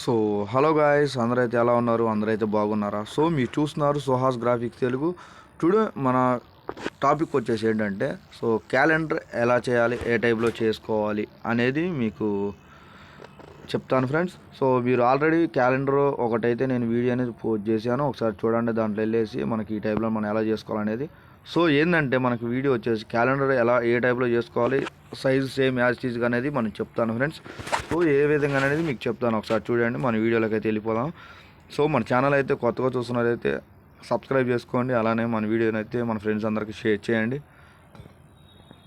So hello guys అందరైతే ఎలా ఉన్నారు? అందరైతే బాగున్నారా? సో మీరు చూస్తున్నారు సుహాస్ గ్రాఫిక్స్ తెలుగు. టుడే మన టాపిక్ వచ్చేసి ఏంటంటే సో క్యాలెండర్ ఎలా చేయాలి ఏ టైప్లో చేసుకోవాలి అనేది మీకు చెప్తాను ఫ్రెండ్స్ సో మీరు ఆల్రెడీ క్యాలెండర్ ఒకటైతే నేను వీడియో అనేది పోస్ట్ చేశాను. ఒకసారి చూడండి దాంట్లో వెళ్ళేసి మనకి ఈ టైప్లో మనం ఎలా చేసుకోవాలనేది. సో ఏంటంటే మనకి వీడియో వచ్చేసి క్యాలెండర్ ఎలా ఏ టైప్లో చేసుకోవాలి సైజు సేమ్ యాజ్ టీజ్గా అనేది మనం చెప్తాను ఫ్రెండ్స్. సో ఏ విధంగా అనేది మీకు చెప్తాను ఒకసారి చూడండి మన వీడియోలోకి అయితే వెళ్ళిపోదాం. సో మన ఛానల్ అయితే కొత్తగా చూస్తున్నారైతే సబ్స్క్రైబ్ చేసుకోండి అలానే మన వీడియోని అయితే మన ఫ్రెండ్స్ అందరికీ షేర్ చేయండి.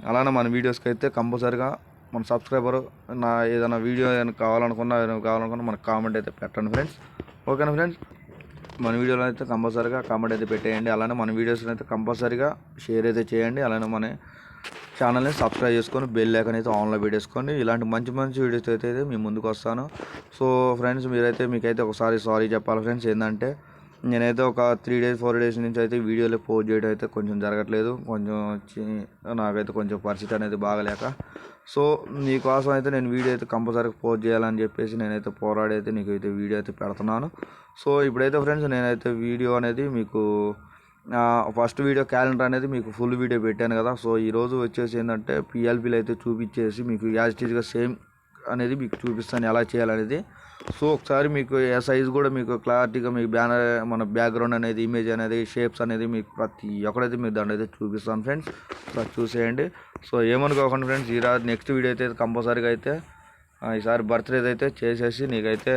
అలానే మన వీడియోస్కి అయితే కంపల్సరిగా మన సబ్స్క్రైబర్ నా ఏదైనా వీడియో ఏదైనా కావాలనుకున్నా ఏదైనా కావాలనుకున్నా మనకు కామెంట్ అయితే పెట్టండి ఫ్రెండ్స్. ఓకేనా ఫ్రెండ్స్? మన వీడియోలో అయితే కంపల్సరీగా కామెంట్ అయితే పెట్టేయండి. అలానే మన వీడియోస్ని అయితే కంపల్సరీగా షేర్ అయితే చేయండి. అలానే మన ఛానల్ని సబ్స్క్రైబ్ చేసుకొని బెల్ ఐకాన్ అయితే ఆన్లో పెట్టేసుకోండి. ఇలాంటి మంచి మంచి వీడియోస్ అయితే మీ ముందుకు వస్తాను. సో ఫ్రెండ్స్ మీరైతే మీకైతే ఒకసారి సారీ చెప్పాలి ఫ్రెండ్స్. ఏంటంటే నేనైతే ఒక త్రీ డేస్ ఫోర్ డేస్ నుంచి అయితే వీడియోలో పోస్ట్ చేయడం అయితే కొంచెం జరగట్లేదు. కొంచెం నాకైతే కొంచెం పరిస్థితి అనేది బాగలేక సో నీకోసం అయితే నేను వీడియో అయితే కంపల్సరీగా పోస్ట్ చేయాలని చెప్పేసి నేనైతే పోరాడైతే నీకు అయితే వీడియో అయితే పెడుతున్నాను. సో ఇప్పుడైతే ఫ్రెండ్స్ నేనైతే వీడియో అనేది మీకు ఫస్ట్ వీడియో క్యాలెండర్ అనేది మీకు ఫుల్ వీడియో పెట్టాను కదా. సో ఈరోజు వచ్చేసి ఏంటంటే పిఎల్పీలు అయితే చూపించేసి మీకు యాజ్ టీజ్గా సేమ్ అనేది మీకు చూపిస్తాను ఎలా చేయాలనేది. సో ఒకసారి మీకు ఏ సైజ్ కూడా మీకు క్లారిటీగా మీకు బ్యానర్ మన బ్యాక్గ్రౌండ్ అనేది ఇమేజ్ అనేది షేప్స్ అనేది మీకు ప్రతి ఒక్కడైతే మీకు దాన్ని అయితే చూపిస్తాను ఫ్రెండ్స్. ఒకసారి చూసేయండి. సో ఏమనుకోకండి ఫ్రెండ్స్ ఈ నెక్స్ట్ వీడియో అయితే కంపల్సరీగా అయితే ఈసారి బర్త్డే అయితే చేసేసి నీకైతే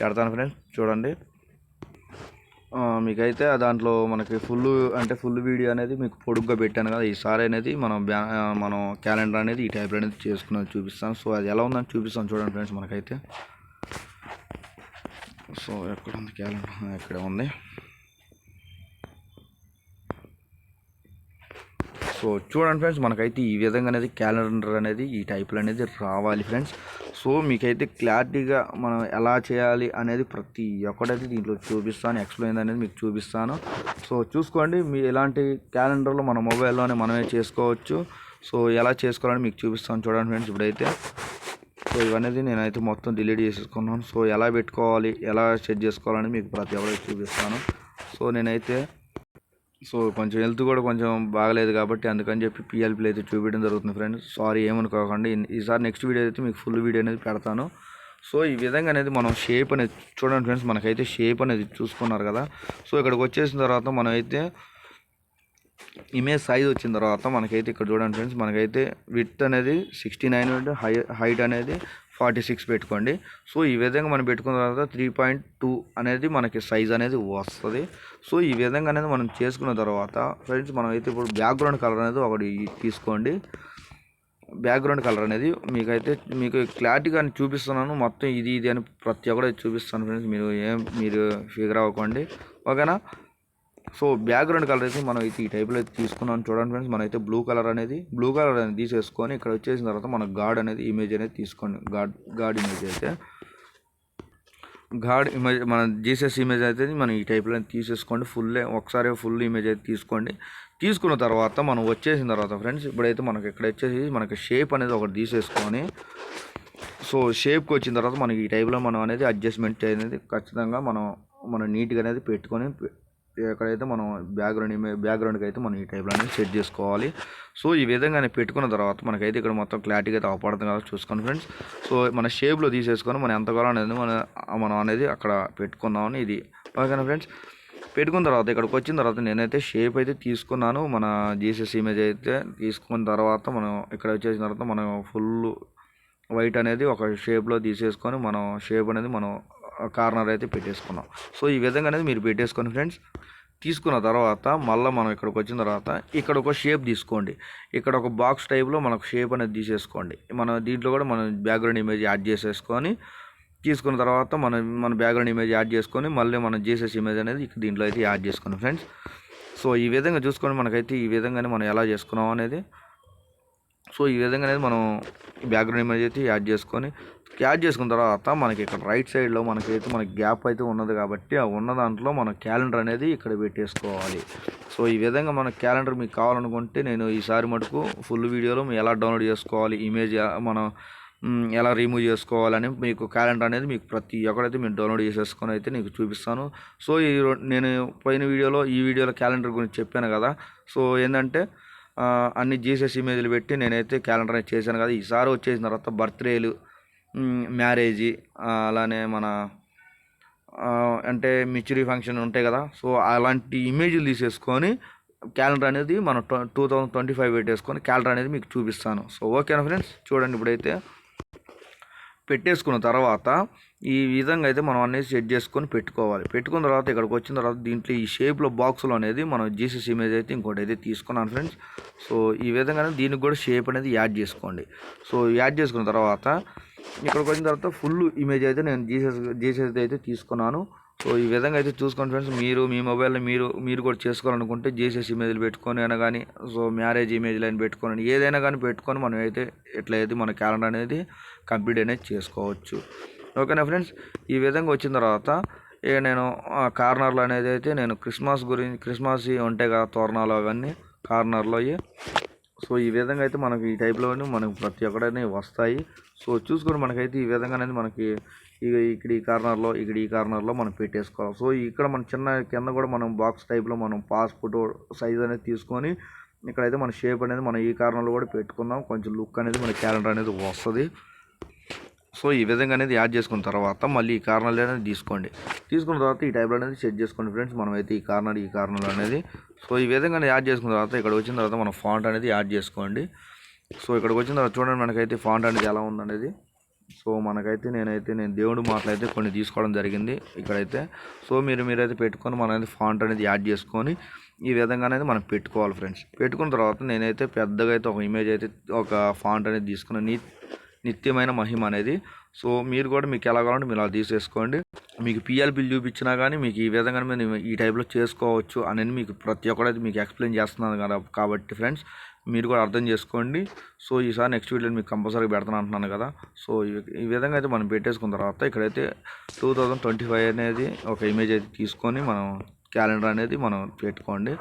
పెడతాను ఫ్రెండ్స్. చూడండి. మీకైతే దాంట్లో మనకి ఫుల్ అంటే ఫుల్ వీడియో అనేది మీకు పొడుగ్గా పెట్టాను కదా. ఈసారి అనేది మనం బ్యా మనం క్యాలెండర్ అనేది ఈ టైప్ అనేది చేసుకున్నది చూపిస్తాను. సో అది ఎలా ఉందని చూపిస్తాను చూడండి ఫ్రెండ్స్ మనకైతే. సో ఎక్కడ ఉంది క్యాలెండర్? ఎక్కడ ఉంది. సో చూడండి ఫ్రెండ్స్ మనకైతే ఈ విధంగా అనేది క్యాలెండర్ అనేది ఈ టైప్లో అనేది రావాలి ఫ్రెండ్స్. సో మీకైతే క్లారిటీగా మనం ఎలా చేయాలి అనేది ప్రతి ఒక్కటైతే దీంట్లో చూపిస్తాను ఎక్స్ప్లెయిన్ అనేది మీకు చూపిస్తాను. సో చూసుకోండి మీ ఎలాంటి క్యాలెండర్లో మన మొబైల్లోనే మనమే చేసుకోవచ్చు. సో ఎలా చేసుకోవాలని మీకు చూపిస్తాను చూడండి ఫ్రెండ్స్ ఇప్పుడైతే. సో ఇవన్నీ నేనైతే మొత్తం డిలీట్ చేసేసుకున్నాను. సో ఎలా పెట్టుకోవాలి ఎలా సెట్ చేసుకోవాలని మీకు ప్రతి ఒక్కరికి చూపిస్తాను. సో నేనైతే సో కొంచెం హెల్త్ కూడా కొంచెం బాగలేదు కాబట్టి అందుకని చెప్పి పిఎల్పీలు అయితే చూపించడం జరుగుతుంది ఫ్రెండ్స్ సారీ ఏమనుకోకండి. ఈసారి నెక్స్ట్ వీడియో అయితే మీకు ఫుల్ వీడియో అనేది పెడతాను. సో ఈ విధంగా అనేది మనం షేప్ అనేది చూడండి ఫ్రెండ్స్ మనకైతే షేప్ అనేది చూసుకున్నారు కదా. సో ఇక్కడికి వచ్చేసిన తర్వాత మనం అయితే ఇమేజ్ సైజ్ వచ్చిన తర్వాత మనకైతే ఇక్కడ చూడండి ఫ్రెండ్స్ మనకైతే విత్ అనేది సిక్స్టీ నైన్ హై హైట్ అనేది ఫార్టీ సిక్స్ పెట్టుకోండి. సో ఈ విధంగా మనం పెట్టుకున్న తర్వాత త్రీ పాయింట్ టూ అనేది మనకి సైజ్ అనేది వస్తుంది. సో ఈ విధంగా అనేది మనం చేసుకున్న తర్వాత ఫ్రెండ్స్ మనం అయితే ఇప్పుడు బ్యాక్గ్రౌండ్ కలర్ అనేది ఒకటి తీసుకోండి. బ్యాక్గ్రౌండ్ కలర్ అనేది మీకైతే మీకు క్లారిటీగా అని చూపిస్తున్నాను. మొత్తం ఇది ఇది అని ప్రతి ఒక్కటి చూపిస్తాను ఫ్రెండ్స్. మీరు ఏం మీరు ఫిగర్ అవ్వకండి. ఓకేనా? సో బ్యాక్గ్రౌండ్ కలర్ అయితే మనం అయితే ఈ టైప్లో అయితే తీసుకున్నాం. చూడండి ఫ్రెండ్స్ మనమైతే బ్లూ కలర్ అనేది బ్లూ కలర్ అనేది తీసేసుకొని ఇక్కడ వచ్చేసిన తర్వాత మన గాడ్ అనేది ఇమేజ్ అనేది తీసుకోండి. గాడ్ గాడ్ ఇమేజ్ అయితే. గాడ్ ఇమేజ్ మన జీసస్ ఇమేజ్ అయితే మనం ఈ టైప్లో తీసేసుకోండి. ఫుల్ ఒకసారి ఫుల్ ఇమేజ్ అయితే తీసుకోండి. తీసుకున్న తర్వాత మనం వచ్చేసిన తర్వాత ఫ్రెండ్స్ ఇప్పుడైతే మనకి ఇక్కడ వచ్చేసి మనకి షేప్ అనేది ఒకటి తీసేసుకొని సో షేప్కి వచ్చిన తర్వాత మనకి ఈ టైప్లో మనం అనేది అడ్జస్ట్మెంట్ అనేది ఖచ్చితంగా మనం మనం నీట్గా అనేది పెట్టుకొని ఎక్కడైతే మనం బ్యాక్గ్రౌండ్ ఇమే- బ్యాక్గ్రౌండ్కి అయితే మనం ఈ టైప్లో అనేది సెట్ చేసుకోవాలి. సో ఈ విధంగా పెట్టుకున్న తర్వాత మనకైతే ఇక్కడ మొత్తం క్లారిటీగా అయితే అవపడుతుంది కాదు చూసుకోండి ఫ్రెండ్స్ సో మన షేప్లో తీసేసుకొని మనం ఎంత కాలం అనేది మన మనం అనేది అక్కడ పెట్టుకుందామని ఇది. ఓకేనా ఫ్రెండ్స్ పెట్టుకున్న తర్వాత ఇక్కడికి వచ్చిన తర్వాత నేనైతే షేప్ అయితే తీసుకున్నాను. మన జీసస్ ఇమేజ్ అయితే తీసుకున్న తర్వాత మనం ఇక్కడ వచ్చేసిన తర్వాత మనం ఫుల్ వైట్ అనేది ఒక షేప్లో తీసేసుకొని మనం షేప్ అనేది మనం కార్నర్ అయితే పెట్టేసుకున్నాం. సో ఈ విధంగా అనేది మీరు పెట్టేసుకోండి ఫ్రెండ్స్. తీసుకున్న తర్వాత మళ్ళీ మనం ఇక్కడికి వచ్చిన తర్వాత ఇక్కడ ఒక షేప్ తీసుకోండి. ఇక్కడ ఒక బాక్స్ టైప్లో మనకు షేప్ అనేది తీసేసుకోండి. మన దీంట్లో కూడా మనం బ్యాక్గ్రౌండ్ ఇమేజ్ యాడ్ చేసేసుకొని తీసుకున్న తర్వాత మనం మన బ్యాక్గ్రౌండ్ ఇమేజ్ యాడ్ చేసుకొని మళ్ళీ మనం జీసస్ ఇమేజ్ అనేది ఇక్కడ దీంట్లో అయితే యాడ్ చేసుకోండి ఫ్రెండ్స్. సో ఈ విధంగా చూసుకొని మనకైతే ఈ విధంగానే మనం ఎలా చేసుకున్నాం అనేది. సో ఈ విధంగా అనేది మనం బ్యాక్గ్రౌండ్ ఇమేజ్ అయితే యాడ్ చేసుకొని క్యాచ్ చేసుకున్న తర్వాత మనకి ఇక్కడ రైట్ సైడ్లో మనకైతే మనకి గ్యాప్ అయితే ఉన్నది కాబట్టి ఆ ఉన్న దాంట్లో మన క్యాలెండర్ అనేది ఇక్కడ పెట్టేసుకోవాలి. సో ఈ విధంగా మన క్యాలెండర్ మీకు కావాలనుకుంటే నేను ఈసారి మటుకు ఫుల్ వీడియోలో ఎలా డౌన్లోడ్ చేసుకోవాలి ఇమేజ్ మనం ఎలా రిమూవ్ చేసుకోవాలని మీకు క్యాలెండర్ అనేది మీకు ప్రతి ఒక్కడైతే మీరు డౌన్లోడ్ చేసేసుకొని అయితే నీకు చూపిస్తాను. సో ఈ రో- నేను పోయిన వీడియోలో ఈ వీడియోలో క్యాలెండర్ గురించి చెప్పాను కదా. సో ఏంటంటే అన్ని జీసెస్ ఇమేజ్లు పెట్టి నేనైతే క్యాలెండర్ అనేది చేశాను కదా. ఈసారి వచ్చేసిన తర్వాత బర్త్డేలు మ్యారేజీ అలానే మన అంటే మిచురీ ఫంక్షన్ ఉంటాయి కదా సో అలాంటి ఇమేజ్లు తీసేసుకొని క్యాలెండర్ అనేది మనం టూ థౌజండ్ ట్వంటీ ఫైవ్ పెట్టేసుకొని క్యాలెండర్ అనేది మీకు చూపిస్తాను. సో ఓకేనా ఫ్రెండ్స్? చూడండి ఇప్పుడైతే పెట్టేసుకున్న తర్వాత ఈ విధంగా అయితే మనం అనేది సెట్ చేసుకొని పెట్టుకోవాలి. పెట్టుకున్న తర్వాత ఇక్కడికి వచ్చిన తర్వాత దీంట్లో ఈ షేప్లో బాక్స్లో అనేది మనం జీసస్ ఇమేజ్ అయితే ఇంకోటి అయితే తీసుకున్నాను ఫ్రెండ్స్. సో ఈ విధంగానే దీనికి కూడా షేప్ అనేది యాడ్ చేసుకోండి. సో యాడ్ చేసుకున్న తర్వాత ఇక్కడికి వచ్చిన తర్వాత ఫుల్ ఇమేజ్ అయితే నేను జీసెస్ జీసెస్ది అయితే తీసుకున్నాను. సో ఈ విధంగా అయితే చూసుకోండి ఫ్రెండ్స్ మీరు మీ మొబైల్లో మీరు మీరు కూడా చేసుకోవాలనుకుంటే జీసెస్ ఇమేజ్లు పెట్టుకొని అయినా కానీ సో మ్యారేజ్ ఇమేజ్లు అయినా పెట్టుకొని ఏదైనా కానీ పెట్టుకొని మనం అయితే ఎట్లయితే మన క్యాలెండర్ అనేది కంప్లీట్ అనేది చేసుకోవచ్చు. ఓకేనా ఫ్రెండ్స్? ఈ విధంగా వచ్చిన తర్వాత ఇక నేను కార్నర్లో అనేది అయితే నేను క్రిస్మస్ గురించి క్రిస్మస్ ఉంటాయి కదా తోరణాలు అవన్నీ కార్నర్లో సో ఈ విధంగా అయితే మనకి ఈ టైప్లోనే మనకు ప్రతి ఒక్కడనే వస్తాయి. సో చూసుకొని మనకైతే ఈ విధంగా అనేది మనకి ఇక ఇక్కడ ఈ కార్నర్లో ఇక్కడ ఈ కార్నర్లో మనం పెట్టేసుకోవాలి. సో ఇక్కడ మన చిన్న కింద కూడా మనం బాక్స్ టైప్లో మనం పాస్పోర్ట్ సైజ్ అనేది తీసుకొని ఇక్కడైతే మన షేప్ అనేది మనం ఈ కార్నర్లో కూడా పెట్టుకుందాం. కొంచెం లుక్ అనేది మన క్యాలెండర్ అనేది వస్తుంది. సో ఈ విధంగా అనేది యాడ్ చేసుకున్న తర్వాత మళ్ళీ ఈ కార్నర్ అనేది తీసుకోండి. తీసుకున్న తర్వాత ఈ టైప్లో అనేది సెట్ చేసుకోండి ఫ్రెండ్స్. మనమైతే ఈ కార్నర్ ఈ కార్నర్ అనేది సో ఈ విధంగా యాడ్ చేసుకున్న తర్వాత ఇక్కడ వచ్చిన తర్వాత మనం ఫాంట్ అనేది యాడ్ చేసుకోండి. సో ఇక్కడికి వచ్చిన తర్వాత చూడండి మనకైతే ఫాంట్ అనేది ఎలా ఉందనేది. సో మనకైతే నేనైతే నేను దేవుడి మాటలైతే కొన్ని తీసుకోవడం జరిగింది ఇక్కడైతే. సో మీరు మీరైతే పెట్టుకొని మనం అయితే ఫాంట్ అనేది యాడ్ చేసుకొని ఈ విధంగా అనేది మనం పెట్టుకోవాలి ఫ్రెండ్స్. పెట్టుకున్న తర్వాత నేనైతే పెద్దగా అయితే ఒక ఇమేజ్ అయితే ఒక ఫాంట్ అనేది తీసుకుని నిత్యమైన మహిమ అనేది. సో మీరు కూడా మీకు ఎలా కావాలంటే మీరు అలా తీసేసుకోండి. మీకు పిఎల్ బిల్ చూపించినా కానీ మీకు ఈ విధంగా మీరు ఈ టైప్లో చేసుకోవచ్చు అనేది మీకు ప్రతి ఒక్కడైతే మీకు ఎక్స్ప్లెయిన్ చేస్తున్నాను కదా కాబట్టి ఫ్రెండ్స్ మీరు కూడా అర్థం చేసుకోండి. సో ఈసారి నెక్స్ట్ వీడియోలో మీకు కంపల్సరీ పెడతాను అంటున్నాను కదా. సో ఈ- ఈ విధంగా అయితే మనం పెట్టేసుకున్న తర్వాత ఇక్కడైతే టూ థౌజండ్ ట్వంటీ ఫైవ్ అనేది ఒక ఇమేజ్ అయితే తీసుకొని మనం క్యాలెండర్ అనేది మనం పెట్టుకోండి.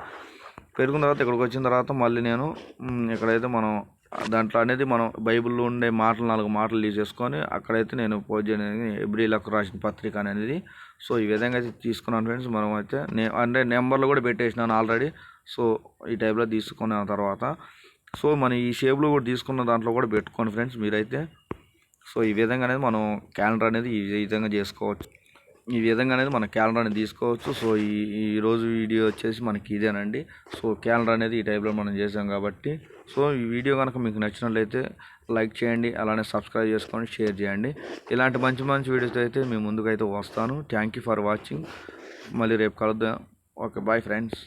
పెరుగున్న తర్వాత ఇక్కడికి వచ్చిన తర్వాత మళ్ళీ నేను ఇక్కడైతే మనం దాంట్లో అనేది మనం బైబిల్లో ఉండే మాటలు నాలుగు మాటలు తీసేసుకొని అక్కడైతే నేను పూజ అనేది ఎబ్రిలకు రాసిన పత్రిక అనేది. సో ఈ విధంగా అయితే తీసుకున్నాను ఫ్రెండ్స్. మనం అయితే నే అంటే నెంబర్లు కూడా పెట్టేసినాను ఆల్రెడీ. సో ఈ టైప్లో తీసుకున్న తర్వాత. సో మనం ఈ షేప్లో కూడా తీసుకున్న దాంట్లో కూడా పెట్టుకోండి ఫ్రెండ్స్ మీరైతే. సో ఈ విధంగా అనేది మనం క్యాలెండర్ అనేది ఈ విధంగా చేసుకోవచ్చు. ఈ విధంగా అనేది మన క్యాలెండర్ అనేది తీసుకోవచ్చు. సో ఈ ఈ రోజు వీడియో వచ్చేసి మనకి ఇదేనండి. సో క్యాలెండర్ అనేది ఈ టైప్లో మనం చేసాం కాబట్టి. సో ఈ వీడియో కనుక మీకు నచ్చినట్లయితే లైక్ చేయండి అలానే సబ్స్క్రైబ్ చేసుకోండి షేర్ చేయండి. ఇలాంటి మంచి మంచి వీడియోస్ అయితే మీ ముందుకైతే వస్తాను. Thank you for watching. మళ్ళీ రేపు కలుద్దాం. Okay bye friends.